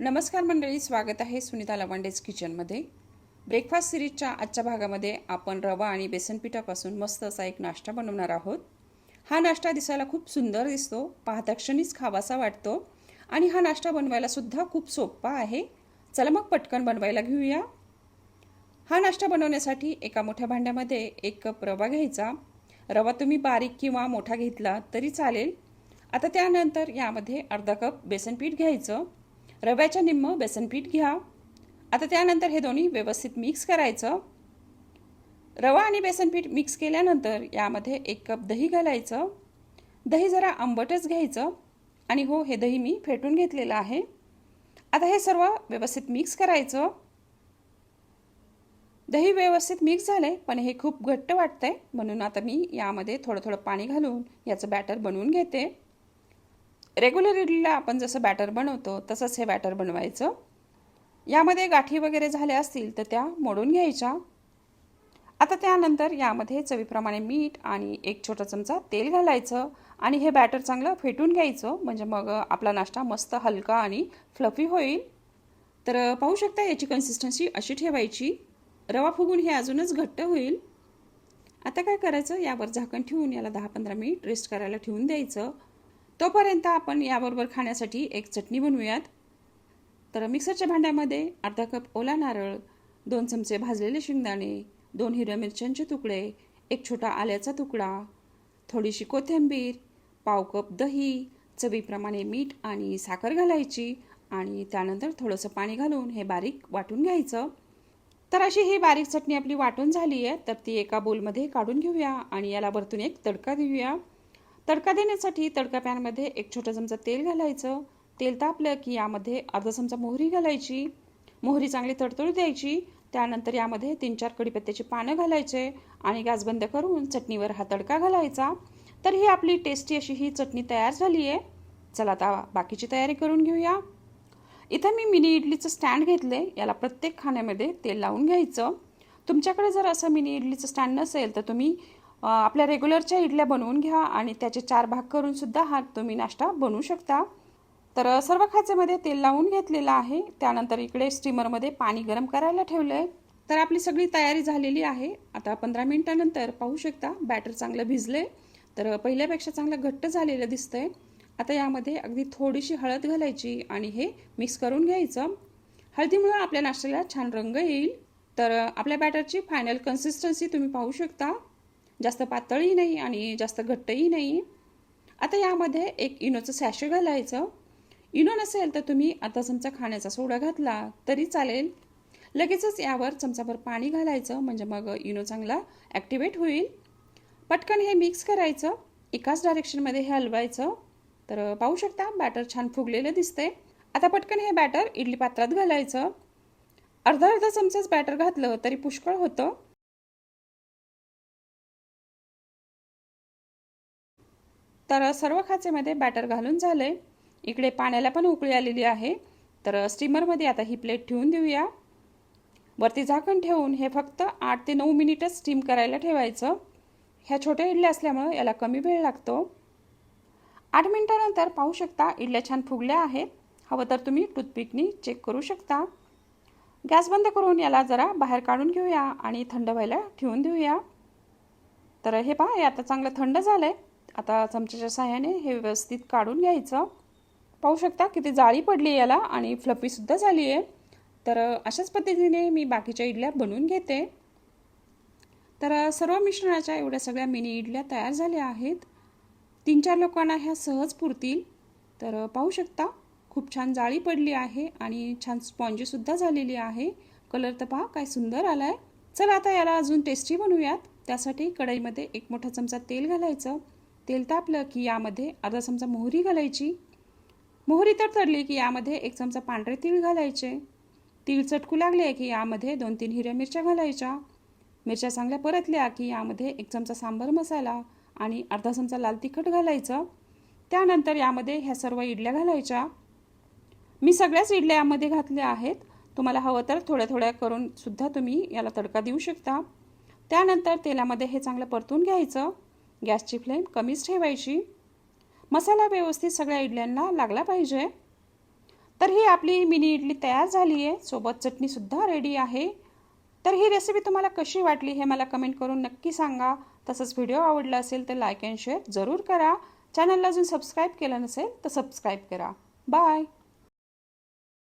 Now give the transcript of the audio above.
नमस्कार मंडळी स्वागत आहे सुनीता लवांडेज किचनमध्ये. ब्रेकफास्ट सिरीजच्या आजच्या भागामध्ये आपण रवा आणि बेसन पिठापासून मस्त असा एक नाश्ता बनवणार आहोत. हा नाश्ता दिसायला खूप सुंदर दिसतो पाहता क्षणीच खावासा वाटतो आणि हा नाश्ता बनवायला सुद्धा खूप सोपा आहे. चला मग पटकन बनवायला घेऊया. हा नाश्ता बनवण्यासाठी एका मोठ्या भांड्यामध्ये एक कप रवा घ्यायचा. रवा तुम्ही बारीक किंवा मोठा घेतला तरी चालेल. आता त्यानंतर यामध्ये अर्धा कप बेसन पीठ घ्यायचं. रव्याच्या निम्म बेसन पीठ घ्या. आता त्यानंतर हे दोन्ही व्यवस्थित मिक्स करायचं. रवा आणि बेसन पीठ मिक्स केल्यानंतर यामध्ये एक कप दही घालायचं. दही जरा आंबटच घ्यायचं. आणि हो हे दही मी फेटून घेतलेलं आहे. आता हे सर्व व्यवस्थित मिक्स करायचं. दही व्यवस्थित मिक्स झाले पण हे खूप घट्ट वाटतंय. म्हणून आता मी यामध्ये थोडं थोडं पाणी घालून याचं बॅटर बनवून घेते. रेग्युलर इडलीला आपण जसं बॅटर बनवतो तसंच हे बॅटर बनवायचं. यामध्ये गाठी वगैरे झाल्या असतील तर त्या मोडून घ्यायच्या. आता त्यानंतर यामध्ये चवीप्रमाणे मीठ आणि एक छोटा चमचा तेल घालायचं आणि हे बॅटर चांगलं फेटून घ्यायचं. म्हणजे मग आपला नाश्ता मस्त हलका आणि फ्लफी होईल. तर पाहू शकता याची कन्सिस्टन्सी अशी ठेवायची. रवा फुगून हे अजूनच घट्ट होईल. आता काय करायचं? यावर झाकण ठेवून याला दहा पंधरा मिनिट रेस्ट करायला ठेवून द्यायचं. तोपर्यंत आपण याबरोबर खाण्यासाठी एक चटणी बनवूयात. तर मिक्सरच्या भांड्यामध्ये अर्धा कप ओला नारळ दोन चमचे भाजलेले शेंगदाणे दोन हिरव्या मिरच्यांचे तुकडे एक छोटा आल्याचा तुकडा थोडीशी कोथिंबीर पाव कप दही चवीप्रमाणे मीठ आणि साखर घालायची आणि त्यानंतर थोडंसं पाणी घालून हे बारीक वाटून घ्यायचं. तर अशी ही बारीक चटणी आपली वाटून झाली आहे तर ती एका बोलमध्ये काढून घेऊया आणि याला वरतून एक तडका देऊया. तडका देण्यासाठी तडका पॅनमध्ये एक छोटा चमचा तेल घालायचं. तेल तापलं की यामध्ये अर्धा चमचा मोहरी घालायची. मोहरी चांगली तडतडू द्यायची. त्यानंतर यामध्ये तीन चार कडीपत्त्याची पानं घालायचे आणि गॅस बंद करून चटणीवर हा तडका घालायचा. तर ही आपली टेस्टी अशी ही चटणी तयार झाली आहे. चला आता बाकीची तयारी करून घेऊया. इथं मी मिनी इडलीचं स्टँड घेतले याला प्रत्येक खाण्यामध्ये तेल लावून घ्यायचं. तुमच्याकडे जर असं मिनी इडलीचं स्टँड नसेल तर तुम्ही आपल्या रेग्युलरच्या इडल्या बनवून घ्या आणि त्याचे चार भाग करून सुद्धा हा तुम्ही नाश्ता बनवू शकता. तर सर्व खाचेमध्ये तेल लावून घेतलेलं आहे. त्यानंतर इकडे स्टीमरमध्ये पाणी गरम करायला ठेवलं आहे तर आपली सगळी तयारी झालेली आहे. आता पंधरा मिनिटानंतर पाहू शकता बॅटर चांगलं भिजले तर पहिल्यापेक्षा चांगलं घट्ट झालेलं दिसतंय. आता यामध्ये अगदी थोडीशी हळद घालायची आणि हे मिक्स करून घ्यायचं. हळदीमुळं आपल्या नाश्त्याला छान रंग येईल. तर आपल्या बॅटरची फायनल कन्सिस्टन्सी तुम्ही पाहू शकता. जास्त पातळही नाही आणि जास्त घट्टही नाही. आता यामध्ये एक इनोचं सॅशे घालायचं. इनो नसेल तर तुम्ही आता चमचा खाण्याचा सोडा घातला तरी चालेल. लगेचच यावर चमचाभर पाणी घालायचं म्हणजे मग इनो चांगला ॲक्टिवेट होईल. पटकन हे मिक्स करायचं. एकाच डायरेक्शनमध्ये हे हलवायचं. तर पाहू शकता बॅटर छान फुगलेलं दिसते. आता पटकन हे बॅटर इडली पात्रात घालायचं. अर्धा अर्धा चमचाच बॅटर घातलं तरी पुष्कळ होतं. तर सर्व खाचेमध्ये बॅटर घालून झालंय. इकडे पाण्याला पण उकळी आलेली आहे. तर स्टीमरमध्ये आता ही प्लेट ठेवून देऊया. वरती झाकण ठेवून हे फक्त आठ ते नऊ मिनिटच स्टीम करायला ठेवायचं. ह्या छोट्या इडल्या असल्यामुळं याला कमी वेळ लागतो. आठ मिनिटानंतर पाहू शकता इडल्या छान फुगल्या आहेत. हवं तर तुम्ही टूथपिकनी चेक करू शकता. गॅस बंद करून याला जरा बाहेर काढून घेऊया आणि थंड व्हायला ठेवून देऊया. तर हे पहा हे आता चांगलं थंड झालं आहे आता चमच्याच्या सहाय्याने हे व्यवस्थित काढून घ्यायचं. पाहू शकता किती जाळी पडली याला आणि फ्लफीसुद्धा झाली आहे. तर अशाच पद्धतीने मी बाकीच्या इडल्या बनवून घेते. तर सर्व मिश्रणाच्या एवढ्या सगळ्या मिनी इडल्या तयार झाल्या आहेत. तीन चार लोकांना ह्या सहज पुरतील. तर पाहू शकता खूप छान जाळी पडली आहे आणि छान स्पॉन्जीसुद्धा झालेली आहे. कलर तर पहा काय सुंदर आला आहे चला आता याला अजून टेस्टी बनवूयात. त्यासाठी कढईमध्ये एक मोठा चमचा तेल घालायचं. तेल तापलं की यामध्ये अर्धा चमचा मोहरी घालायची. मोहरी तर तडली की यामध्ये एक चमचा पांढरे तीळ घालायचे. तीळ चटकू लागले की यामध्ये दोन तीन हिरव्या मिरच्या घालायच्या. मिरच्या चांगल्या परतल्या की यामध्ये एक चमचा सांबर मसाला आणि अर्धा चमचा लाल तिखट घालायचं. त्यानंतर यामध्ये ह्या सर्व इडल्या घालायच्या. मी सगळ्याच इडल्या यामध्ये घातल्या आहेत. तुम्हाला हवं तर थोड्या थोड्या करून सुद्धा तुम्ही याला तडका देऊ शकता. त्यानंतर तेलामध्ये हे चांगलं परतून घ्यायचं. गॅसची फ्लेम कमीच ठेवायची. मसाला व्यवस्थित सगळ्या इडल्यांना लागला पाहिजे. तर ही आपली मिनी इडली तयार झाली आहे. सोबत चटणीसुद्धा रेडी आहे. तर ही रेसिपी तुम्हाला कशी वाटली हे मला कमेंट करून नक्की सांगा. तसंच व्हिडिओ आवडला असेल तर लाईक अँड शेअर जरूर करा. चॅनलला अजून सबस्क्राईब केलं नसेल तर सबस्क्राईब करा. बाय